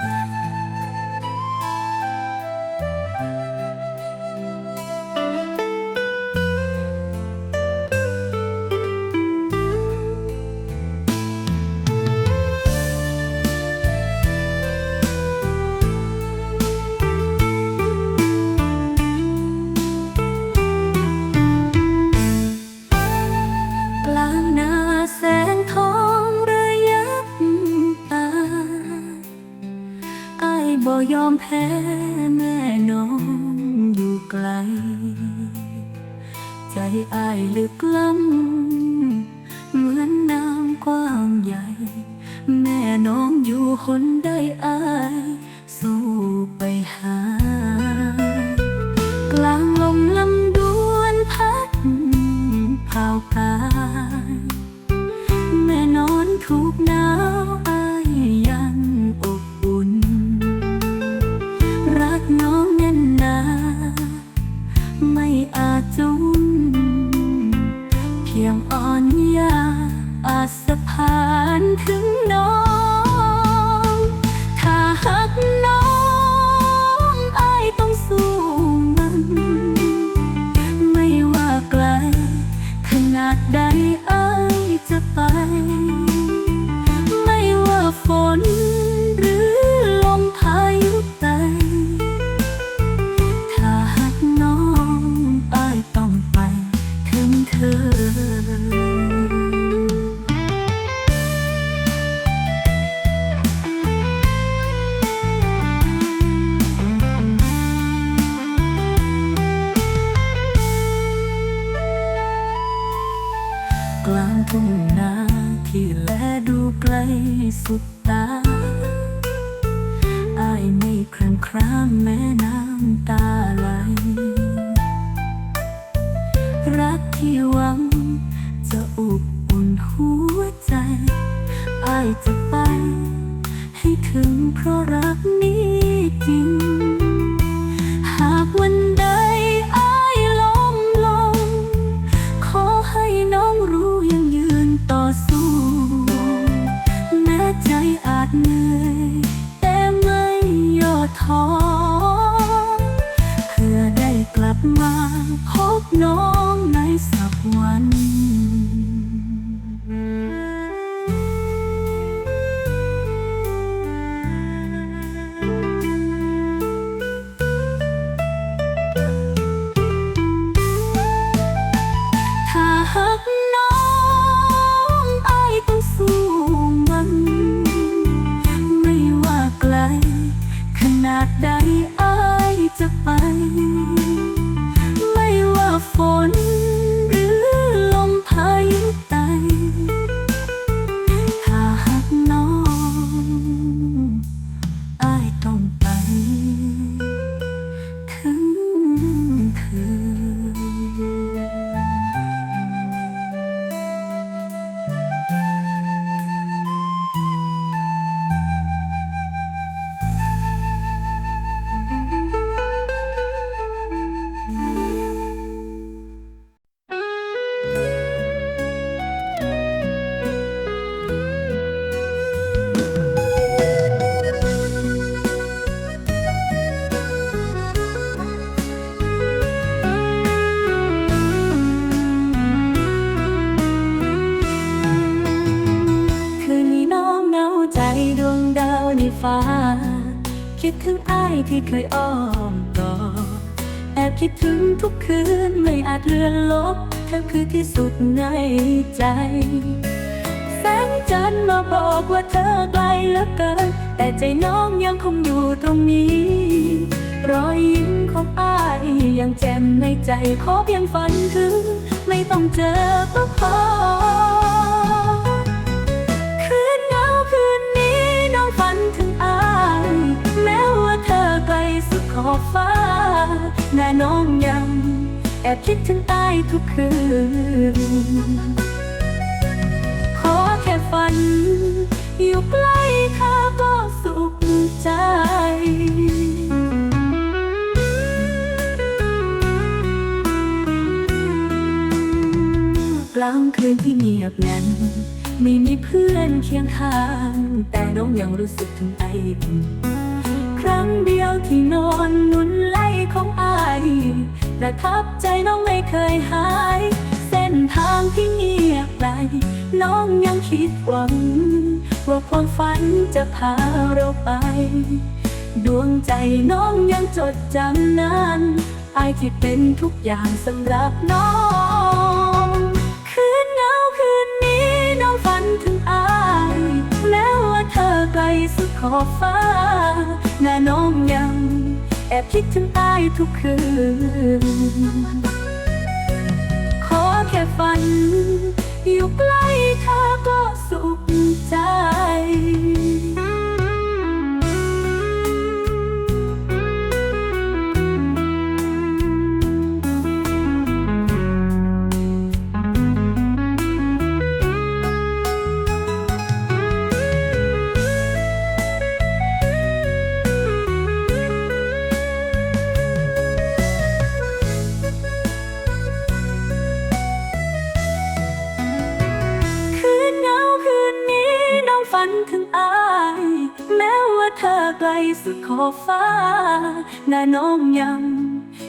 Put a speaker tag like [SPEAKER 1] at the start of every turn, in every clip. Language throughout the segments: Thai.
[SPEAKER 1] ก ใจอายลึกล้ำเหมือนน้ำกว้างใหญ่ แม่น้องอยู่คนได้อาย ถึงน้อง สุ เคยอ้อมกอดแอบคิดถึงทุกคืนไม่อาจเลือนลบเธอคือที่สุดในใจ แสงจันทร์มาบอกว่าเธอไกลเหลือเกิน แต่ใจน้องยังคงอยู่ตรงนี้ รอยยิ้มของอ้ายยังแจ่มในใจขอเพียงฝันถึง ไม่ต้องเจอก็พอ ขอบฟ้าแน่น้องยังแอบคิดถึงอายทุกคืน ขอแค่ฝัน อยู่ใกล้เธอก็สุขใจกลางคืนที่เงียบงันไม่มีเพื่อนเคียงข้าง แต่น้องยังรู้สึกถึงไออุ่น ครั้งเดียวที่นอนนุนไหลของอายประทับใจน้องไม่เคยหาย เส้นทางที่เงียบไกลน้องยังคิดหวัง ว่าความฝันจะพาเราไป ดวงใจน้องยังจดจำนานอายที่เป็นทุกอย่างสำหรับน้อง อบฟ้าหน้าน้องยัง แอบคิดถึงอายทุกคืน ขอแค่ฝัน อยู่ใกล้เธอก็สุขใจ อบฟ้าหน้าน้องยัง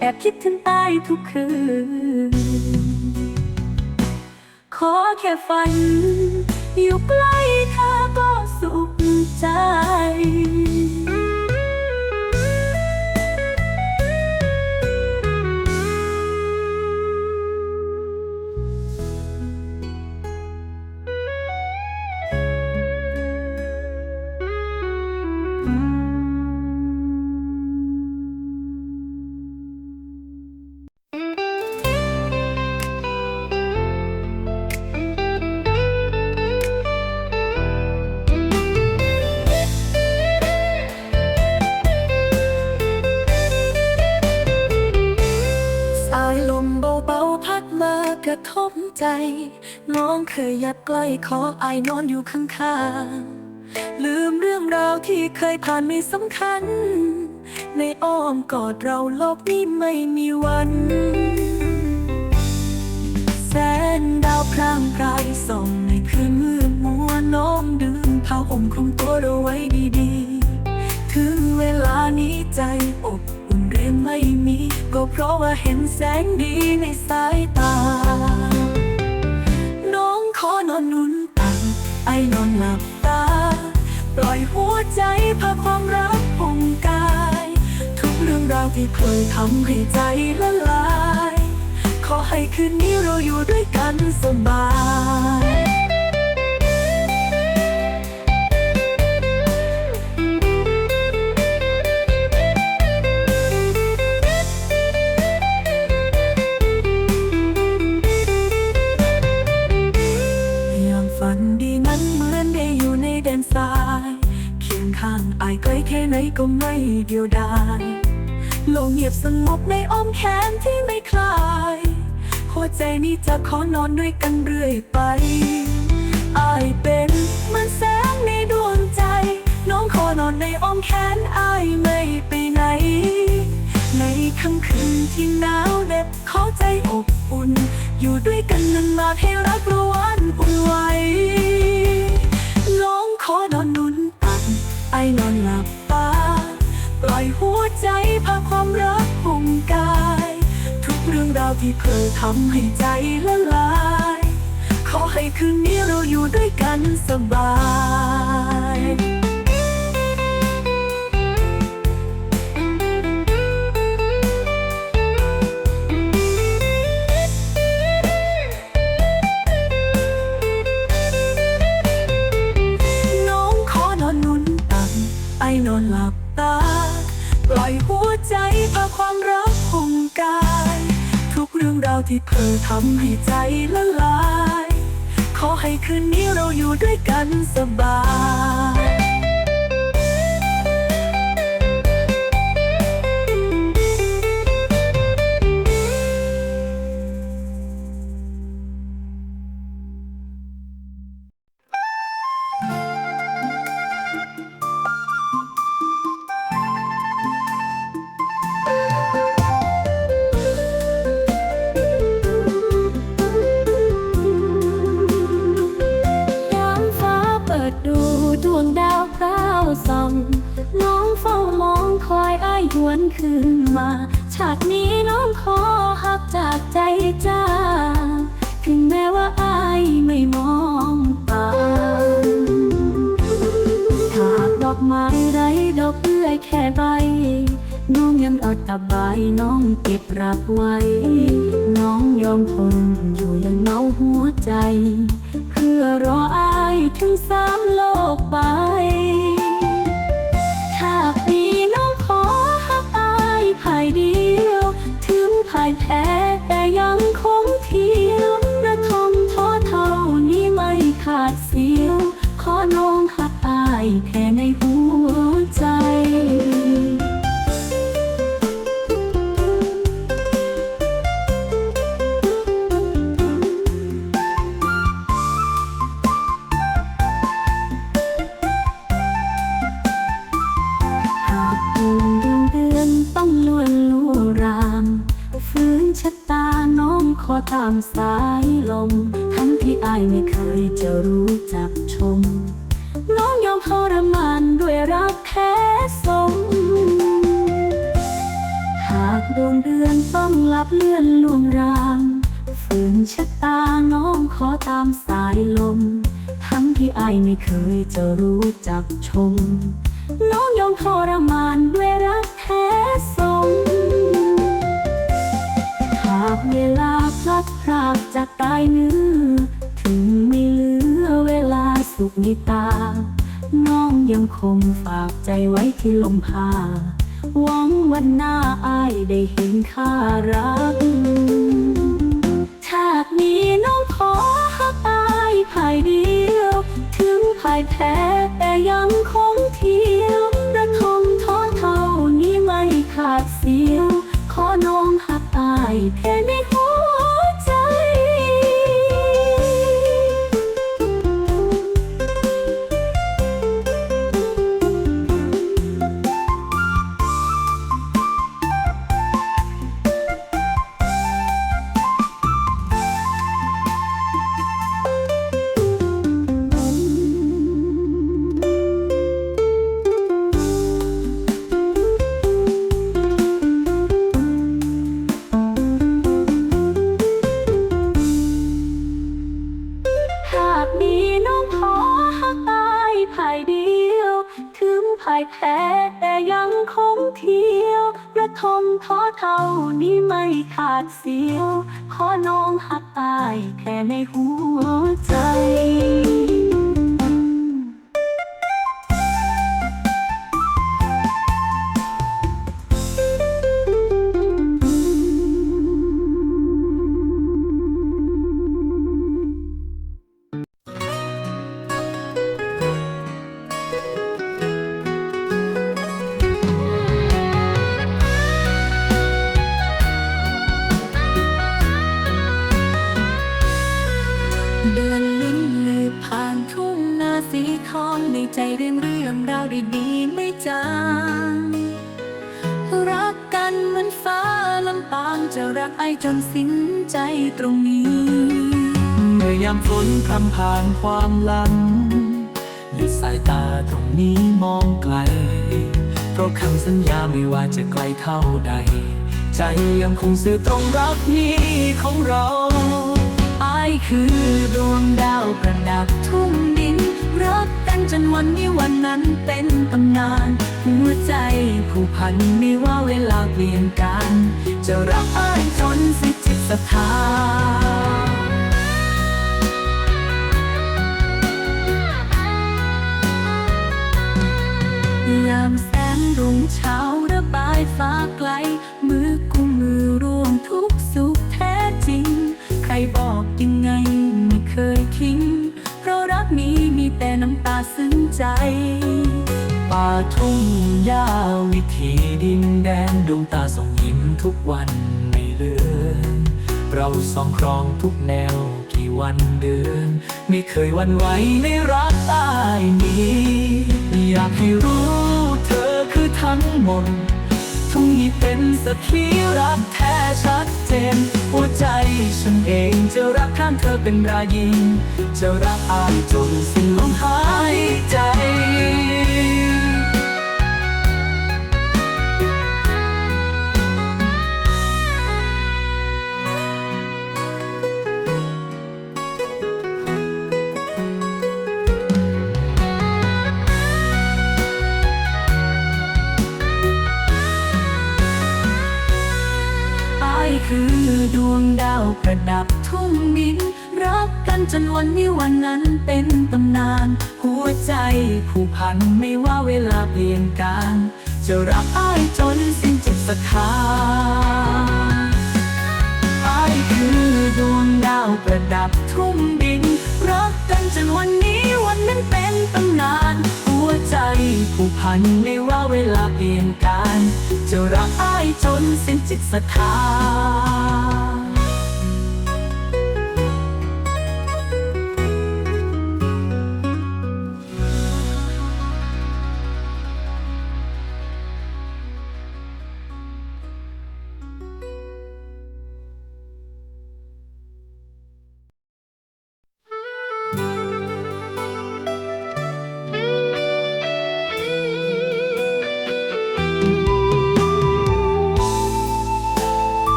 [SPEAKER 1] แอบคิดถึงอายทุกคืน ขอแค่ฝัน อยู่ใกล้เธอก็สุขใจ ใกล้ขออายนอนอยู่ข้างๆ ลืมเรื่องราวที่เคยผ่านไม่สำคัญ ในอ้อมกอดเราโลกนี้ไม่มีวัน แสนดาวพร่างพรายส่องในคืนมืดมัวน้องดึงผ้าห่มคลุมตัวเราไว้ดีๆ ถึงเวลานี้ใจอบอุ่นเรียนไม่มี ก็เพราะว่าเห็นแสงดีในสายตา องขอนอนนุนตังไอนอนหลับตา ปล่อยหัวใจพาความรักพงกาย ทุกเรื่องราวที่เคยทำให้ใจละลาย ขอให้คืนนี้เราอยู่ด้วยกันสบาย กลแค่ไหนก็ไม่เดียวดายโลกเงียบสงบในอ้อมแขนที่ไม่คลาย หัวใจนี้จะขอนอนด้วยกันเรื่อยไปอายเป็นเหมันแสงในดวงใจ น้องขอนอนในอ้อมแขนอายไม่ไปไหน ในค่ำคืนที่หนาวเหน็บขอใจอบอุ่น อยู่ด้วยกันนานๆให้รักระวันอุ่นไหวน้องขอนอนนุนตักไอนอนหลับ ความรักห่มกาย ทุกเรื่องราวที่เคยทำให้ใจละลาย ขอให้คืนนี้เราอยู่ด้วยกันสบาย แค่ใบ น้องยังเอาตบายน้องเก็บรักไว้ น้องยอมทนอยู่อย่างเมาหัวใจ เพื่อรออายถึงสามโลกไป น้องขอตามสายลม ทั้งที่ไอไม่เคยจะรู้จักชม น้องยอมทรมานด้วยรักแท้สม หากเวลาพลัดพรากจากกายเนื้อ ถึงไม่เหลือเวลาสุขในตา น้องยังคงฝากใจไว้ที่ลมพาหวังวันหน้าอายได้เห็นค่ารักายภายเดียว ถึงภายแพ้แต่ยังคงที่ ทมท้อเท่านี้ไม่ขาดเสียว ขอน้องหักตายแค่ในหัวใจ นสิ้นใจตรงนี้
[SPEAKER 2] เมื่อยามฝนพรำผ่านความลังหยุดสายตาตรงนี้มองไกล เพราะคำสัญญาไม่ว่าจะไกลเท่าใด ใจยังคงสื่อตรงรักนี้ของเรา
[SPEAKER 1] อายคือดวงดาวประดับทุ่งดิน รักกันจนวันนี้วันนั้นเป็นตำนาน หัวใจผูกพันไม่ว่าเวลาเปลี่ยนกัน จะรักอายจนสิจิตศรัทธายามแสงรุ่งเช้าระบายฟ้าไกล มือกุมมือร่วมทุกสุขแท้จริง ใครบอกยังไงไม่เคยทิ้ง เพราะรักนี้มีแต่น้ำตาซึ้งใจา
[SPEAKER 2] ทุ่งหญ้าวิถีดินแดนดวงตาส่องยิ้มทุกวันไม่เลือนเราสองครองทุกแนวกี่วันเดือน ไม่เคยวันไหวในรักตายนี้ อยากให้รู้เธอคือทั้งหมดทุ่งนี้เป็นสักขีรักแท้ชัดเจน หัวใจฉันเองจะรักข้างเธอเป็นรายินจะรักอายจนสิ้นลมหายใจั
[SPEAKER 1] นไม่ว่าเวลาเปลี่ยนการ จะรักอ้ายจนสิ้นจิตศรัทธาอ้ายคือดวงดาวประดับทุ่งดิน รักกันจนวันนี้วันนั้นเป็นตำนาน หัวใจผูกพันไม่ว่าเวลาเปลี่ยนการ จะรักอ้ายจนสิ้นจิตศรัทธา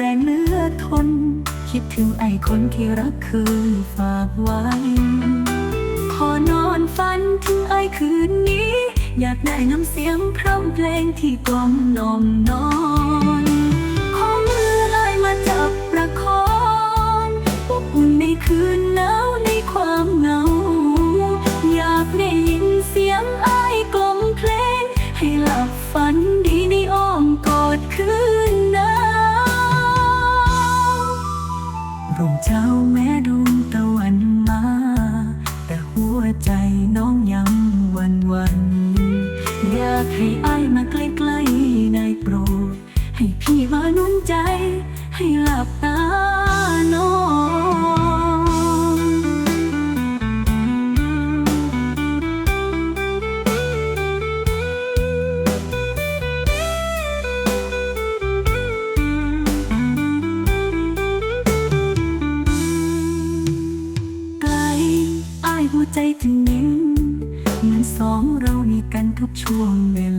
[SPEAKER 1] แรงเหลือทน คิดถึงไอ้คนที่รักเคยฝากไว้ ขอนอนฝันถึงไอ้คืนนี้ อยากได้น้ำเสียงพร่ำเพลงที่กล่อมนอมนอนขอมือไอ้มาจับประคองอบอุ่นในคืนหนาวในความเหงา ร่ม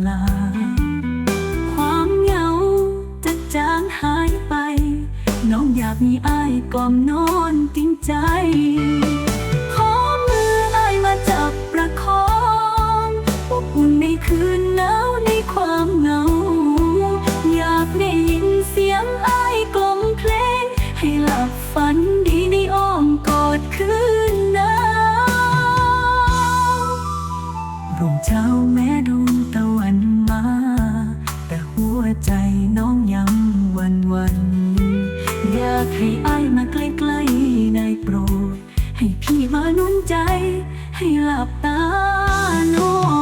[SPEAKER 1] ลา ความเหงาจะจางหายไป น้องอยากมีอ้ายกล่อมนอนจริงใจ ขอมืออ้ายมาจับประคองอบอุ่นในคืนหนาว ให้อ้ายมาใกล้ๆได้โปรด ให้พี่มานุ่นใจ ให้หลับตานอน